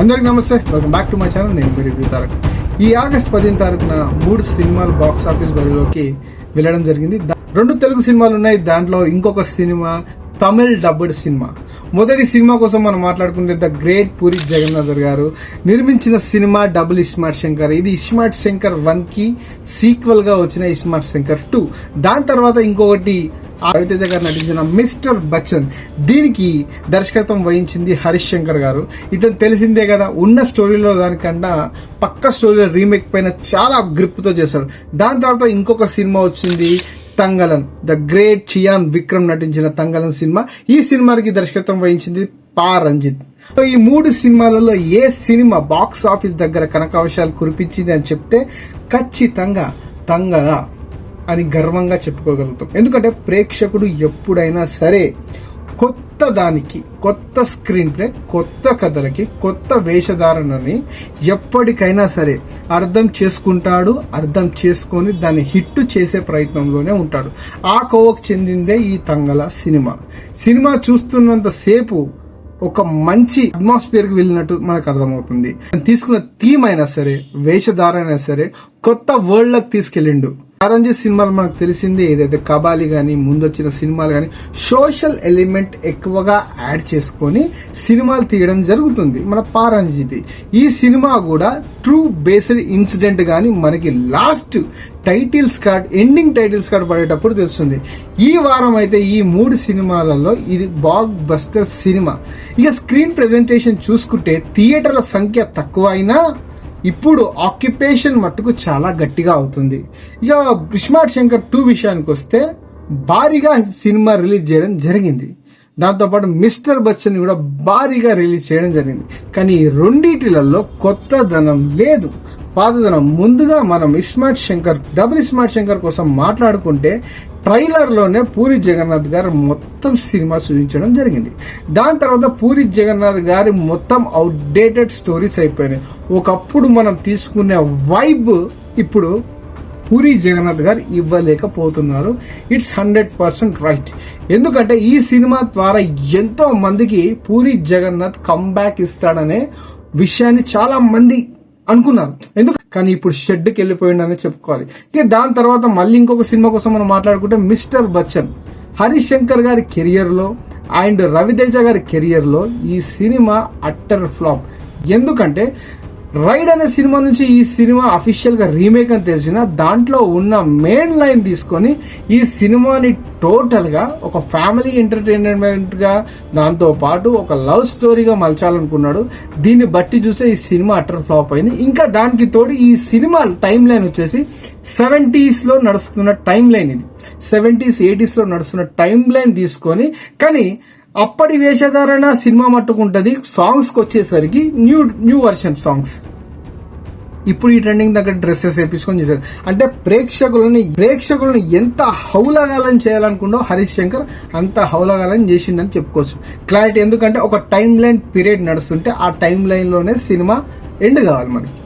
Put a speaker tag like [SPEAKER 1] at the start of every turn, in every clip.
[SPEAKER 1] అందరికి namaste. Welcome back to my channel నేను మీ తారక్. ఈ ఆగస్ట్ పదిహేను తారీఖున మూడు సినిమాలు బాక్స్ ఆఫీస్ బరిలోకి వెళ్ళడం జరిగింది. రెండు తెలుగు సినిమాలు ఉన్నాయి. దాంట్లో ఇంకొక సినిమా తమిళ్ డబ్బుడ్ సినిమా. మొదటి సినిమా కోసం మనం మాట్లాడుకుంటే ద గ్రేట్ పూరి జగన్నాథ్ గారు నిర్మించిన సినిమా డబుల్ ఇస్మార్ట్ శంకర్. ఇది ఇస్మార్ట్ శంకర్ వన్కి సీక్వెల్గా వచ్చిన ఇస్మార్ట్ శంకర్ టూ. దాని తర్వాత ఇంకొకటి రవితేజ గారు నటించిన మిస్టర్ బచ్చన్. దీనికి దర్శకత్వం వహించింది హరీష్ శంకర్ గారు. ఇతను తెలిసిందే కదా ఉన్న స్టోరీలో దానికన్నా పక్క స్టోరీలో రీమేక్ పైన చాలా గ్రిప్తో చేశాడు. దాని తర్వాత ఇంకొక సినిమా వచ్చింది తంగలన్ ద గ్రేట్ చియాన్ విక్రమ్ నటించిన తంగలన్ సినిమా. ఈ సినిమాకి దర్శకత్వం వహించింది పా రంజిత్. సో ఈ మూడు సినిమాలలో ఏ సినిమా బాక్స్ ఆఫీస్ దగ్గర కనకావశాలు కురిపించింది అని చెప్తే ఖచ్చితంగా తంగ అని గర్వంగా చెప్పుకోగలుగుతాం. ఎందుకంటే ప్రేక్షకుడు ఎప్పుడైనా సరే కొత్త దానికి కొత్త స్క్రీన్ ప్లే కొత్త కథలకి కొత్త వేషధారణని ఎప్పటికైనా సరే అర్థం చేసుకుంటాడు అర్థం చేసుకొని దాన్ని హిట్ చేసే ప్రయత్నంలోనే ఉంటాడు. ఆ కోవకు చెందిందే ఈ తంగల సినిమా. సినిమా చూస్తున్నంతసేపు ఒక మంచి అట్మాస్ఫియర్కి వెళ్ళినట్టు మనకు అర్థమవుతుంది. తీసుకున్న థీమ్ అయినా సరే వేషధార అయినా సరే కొత్త వరల్డ్లకు తీసుకెళ్ళిండు. ఆరంజీ సినిమాలు మనకు తెలిసింది ఏదైతే కబాలి గాని ముందొచ్చిన సినిమాలు గాని సోషల్ ఎలిమెంట్ ఎక్కువగా యాడ్ చేసుకొని సినిమాలు తీయడం జరుగుతుంది మన పారంజిది. ఈ సినిమా కూడా ట్రూ బేస్డ్ ఇన్సిడెంట్ గాని మనకి last titles card ending titles card పడేటప్పుడు తెలుస్తుంది. ఈ వారం అయితే ఈ మూడు సినిమాలలో ఇది బాగ్ బస్టర్ సినిమా. ఇక స్క్రీన్ ప్రెజెంటేషన్ చూసుకుంటే థియేటర్ల సంఖ్య తక్కువ అయినా ఇప్పుడు ఆక్యుపేషన్ మట్టుకు చాలా గట్టిగా అవుతుంది. ఇక విస్మార్ట్ శంకర్ టూ విషయానికి వస్తే భారీగా సినిమా రిలీజ్ చేయడం జరిగింది. దాంతోపాటు మిస్టర్ బచ్చన్ కూడా భారీగా రిలీజ్ చేయడం జరిగింది. కానీ రెండిటిలలో కొత్త ధనం లేదు. పాతదనం ముందుగా మనం ఇస్మార్ట్ శంకర్ డబుల్ ఇస్మార్ట్ శంకర్ కోసం మాట్లాడుకుంటే ట్రైలర్లోనే పూరి జగన్నాథ్ గారు మొత్తం సినిమా చూపించడం జరిగింది. దాని తర్వాత పూరి జగన్నాథ్ గారి మొత్తం అవుట్డేటెడ్ స్టోరీస్ అయిపోయినాయి. ఒకప్పుడు మనం తీసుకునే వైబ్ ఇప్పుడు పూరి జగన్నాథ్ గారు ఇవ్వలేకపోతున్నారు. ఇట్స్ హండ్రెడ్ పర్సెంట్ రైట్ ఎందుకంటే ఈ సినిమా ద్వారా ఎంతో మందికి పూరి జగన్నాథ్ కంబ్యాక్ ఇస్తాడనే విషయాన్ని చాలా మంది అనుకున్నారు ఎందుకు? కానీ ఇప్పుడు షెడ్కి వెళ్ళిపోయిండని చెప్పుకోవాలి. ఇక దాని తర్వాత మళ్ళీ ఇంకొక సినిమా కోసం మనం మాట్లాడుకుంటే మిస్టర్ బచ్చన్. హరీష్ శంకర్ గారి కెరియర్లో అండ్ రవితేజ గారి కెరియర్లో ఈ సినిమా అట్టర్ ఫ్లాప్. ఎందుకంటే రైడ్ అనే సినిమా నుంచి ఈ సినిమా అఫీషియల్గా రీమేక్ అని తెలిసిన దాంట్లో ఉన్న మెయిన్ లైన్ తీసుకొని ఈ సినిమాని టోటల్గా ఒక ఫ్యామిలీ ఎంటర్టైన్మెంట్గా దాంతో పాటు ఒక లవ్ స్టోరీగా మలచాలనుకున్నాడు. దీన్ని బట్టి చూస్తే ఈ సినిమా అటర్ ఫ్లాప్ అయింది. ఇంకా దానికి తోడు ఈ సినిమా టైం లైన్ వచ్చేసి సెవెంటీస్లో నడుస్తున్న టైం లైన్ ఇది. సెవెంటీస్ ఎయిటీస్లో నడుస్తున్న టైం లైన్ తీసుకొని కానీ అప్పటి వేషధారణ సినిమా మట్టుకుంటుంది. సాంగ్స్కి వచ్చేసరికి న్యూ న్యూ వర్షన్ సాంగ్స్ ఇప్పుడు ఈ ట్రెండింగ్ దగ్గర డ్రెస్సెస్ వేపించుకొని చేశారు. అంటే ప్రేక్షకులని ప్రేక్షకులను ఎంత హౌలగాలం చేయాలనుకుండో హరీష్ శంకర్ అంత హౌలగాలం చేసిందని చెప్పుకోవచ్చు. క్లారిటీ ఎందుకంటే ఒక టైం లైన్ పీరియడ్ నడుస్తుంటే ఆ టైం లైన్లోనే సినిమా ఎండ్ కావాలి మనకి.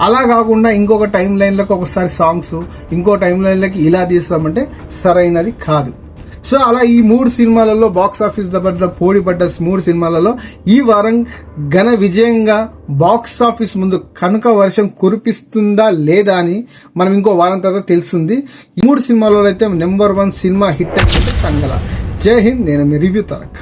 [SPEAKER 1] అలా కాకుండా ఇంకొక టైం లైన్లకు ఒకసారి సాంగ్స్ ఇంకో టైం లైన్లకి ఇలా తీస్తామంటే సరైనది కాదు. సో అలా ఈ మూడు సినిమాలలో బాక్స్ ఆఫీస్ దగ్గర పోటీ పడ్డ మూడు సినిమాలలో ఈ వారం ఘన విజయంగా బాక్స్ ఆఫీస్ ముందు కనుక వర్షం కురిపిస్తుందా లేదా అని మనం ఇంకో వారం తర్వాత తెలుస్తుంది. ఈ మూడు సినిమాలలో అయితే నెంబర్ వన్ సినిమా హిట్ అయితే తంగల జై హింద్ నేను మీ రివ్యూ తరక్.